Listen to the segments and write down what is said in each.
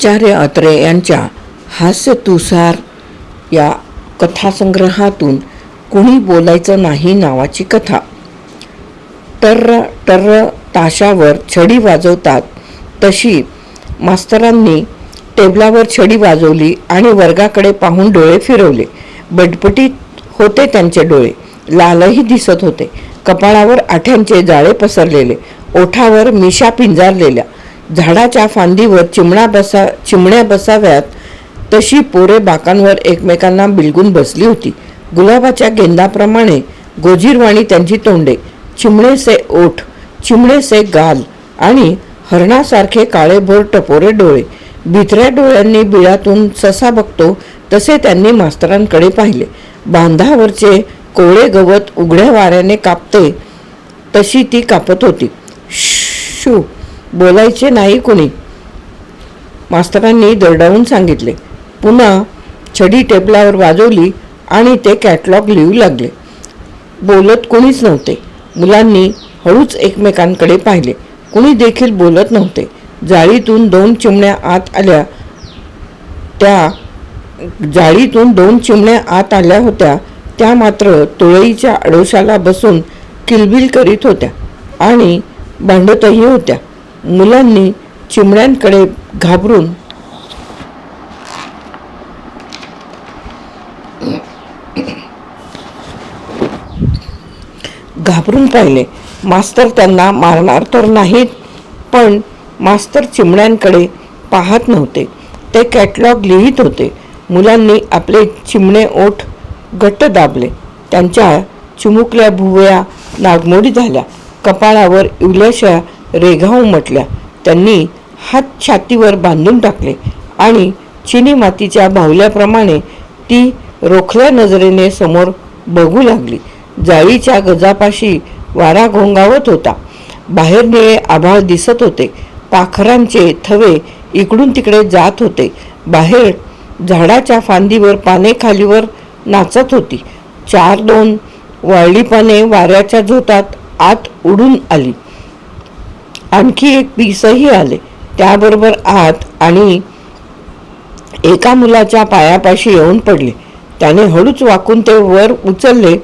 आचार्य अत्रे यांच्या हास्य तुसार या कथासंग्रहातून कुणी बोलायचं नाही नावाची कथा. टर्र टर्र ताशावर छडी वाजवतात. तशी मास्तरांनी टेबलावर छडी वाजवली आणि वर्गाकडे पाहून डोळे फिरवले. बटपटीत होते त्यांचे डोळे. लालही दिसत होते. कपाळावर आठ्यांचे जाळे पसरलेले. ओठावर मिशा पिंजारलेल्या. झाडाच्या फांदीवर चिमणा बसा चिमण्या बसाव्यात तशी पोरे बाकांवर एकमेकांना बिलगून बसली होती. गुलाबाच्या गेंदाप्रमाणे गोजीरवाणी त्यांची तोंडे चिमणेसे ओठ चिमणेसे गाल आणि हरणासारखे काळेभोर टपोरे डोळे. भित्र्या डोळ्यांनी बिळातून ससा बघतो तसे त्यांनी मास्तरांकडे पाहिले. बांधावरचे कोळे गवत उघड्या वाऱ्याने कापते तशी ती कापत होती. शू बोलायचे नाही कुणी. मास्तरांनी दरडावून सांगितले. पुन्हा छडी टेबलावर वाजवली आणि ते कॅटलॉग लिहू लागले. बोलत कोणीच नव्हते. मुलांनी हळूच एकमेकांकडे पाहिले. कुणी देखील बोलत नव्हते. जाळीतून दोन चिमण्या आत आल्या. त्या जाळीतून दोन चिमण्या आत आल्या होत्या. त्या मात्र तुळईच्या आडोशाला बसून किलबिल करीत होत्या आणि भांडतही होत्या. मुलांनी चिमण्यांकडे घाबरून घाबरून पाहिले. मास्तर त्यांना मारणार तर नाहीत पण मास्तर चिमण्यांकडे पाहत नव्हते. ते कॅटलॉग लिहित होते. मुलांनी आपले चिमणे ओठ घट्ट दाबले. त्यांच्या चिमुकल्या भुवया नागमोडी झाल्या. कपाळावर इवल्याशा रेघा उमटल्या त्यांनी हात छातीवर बांधून टाकले आणि चिनी मातीच्या बाहुल्याप्रमाणे ती रोखल्या नजरेने समोर बघू लागली. जाळीच्या गजापाशी वारा घोंगावत होता. बाहेर निळे आभाळ दिसत होते. पाखरांचे थवे इकडून तिकडे जात होते. बाहेर झाडाच्या फांदीवर पाने खालीवर नाचत होती. चार दोन वाळली पाने वाऱ्याच्या झोतात आत उडून आली. आणखी एक पीसही आले. त्याबरोबर आत आणि एका मुलाच्या पायापाशी येऊन पडले. त्याने हळूच वाकून ते वर उचलले.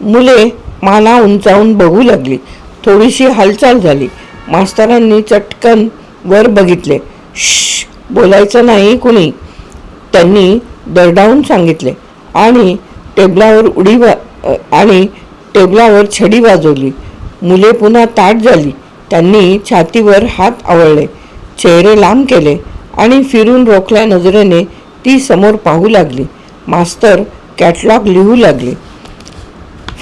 मुले माना उंचावून बघू लागली. थोडीशी हालचाल झाली. मास्तरांनी चटकन वर बघितले. श बोलायचं नाही कुणी. त्यांनी दरडावून सांगितले. आणि टेबलावर उडी वा आणि टेबलावर छडी वाजवली. मुले पुन्हा ताट झाली. त्यांनी छातीवर हात आवळले चेहरे लांब केले आणि फिरून रोखल्या नजरेने ती समोर पाहू लागली. मास्तर कॅटलॉग लिहू लागले.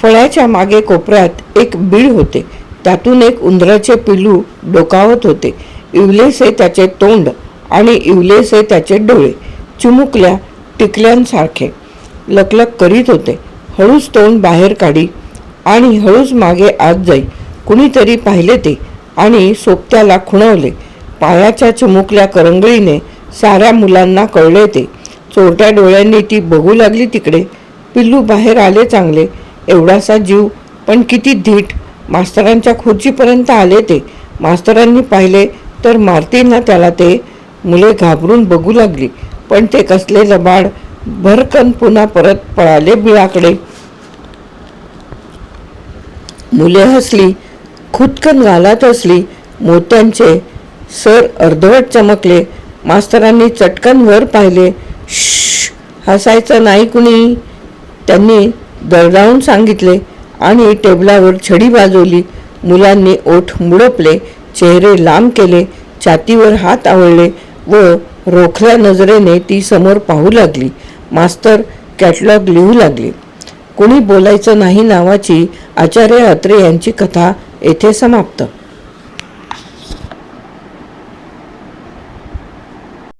फळ्याच्या मागे कोपऱ्यात एक बीळ होते. त्यातून एक उंदराचे पिल्लू डोकावत होते. इवलेसे त्याचे तोंड आणि इवलेसे त्याचे डोळे चिमुकल्या टिकल्यांसारखे. लकलक करीत होते. हळूच तोंड बाहेर काढी आणि हळूच मागे आत जाई. कुणीतरी पाहिले ते. आणि सोबत्याला खुणवले. पायाच्या चिमुकल्या करंगळीने साऱ्या मुलांना कळले ते. चोरट्या डोळ्यांनी ती बघू लागली तिकडे. पिल्लू बाहेर आले चांगले. एवढासा जीव पण किती धीट. मास्तरांच्या खुर्चीपर्यंत आले ते. मास्तरांनी पाहिले तर मारतील ना त्याला ते. मुले घाबरून बघू लागली. पण ते कसले लबाड. भरकन पुन्हा परत पळाले बिळाकडे. मुले हसली. खुदकन घालत असली मोत्यांचे सर अर्धवट चमकले. मास्तरांनी चटकन वर पाहिले. हसायचं नाही कुणी? त्यांनी दरडावून सांगितले आणि टेबलावर छडी वाजवली मुलांनी ओठ मुडपले चेहरे लांब केले छातीवर हात आवळले व रोखल्या नजरेने ती समोर पाहू लागली. मास्तर कॅटलॉग लिहू लागले. कुणी बोलायचं नाही नावाची आचार्य अत्रे यांची कथा येथे समाप्त.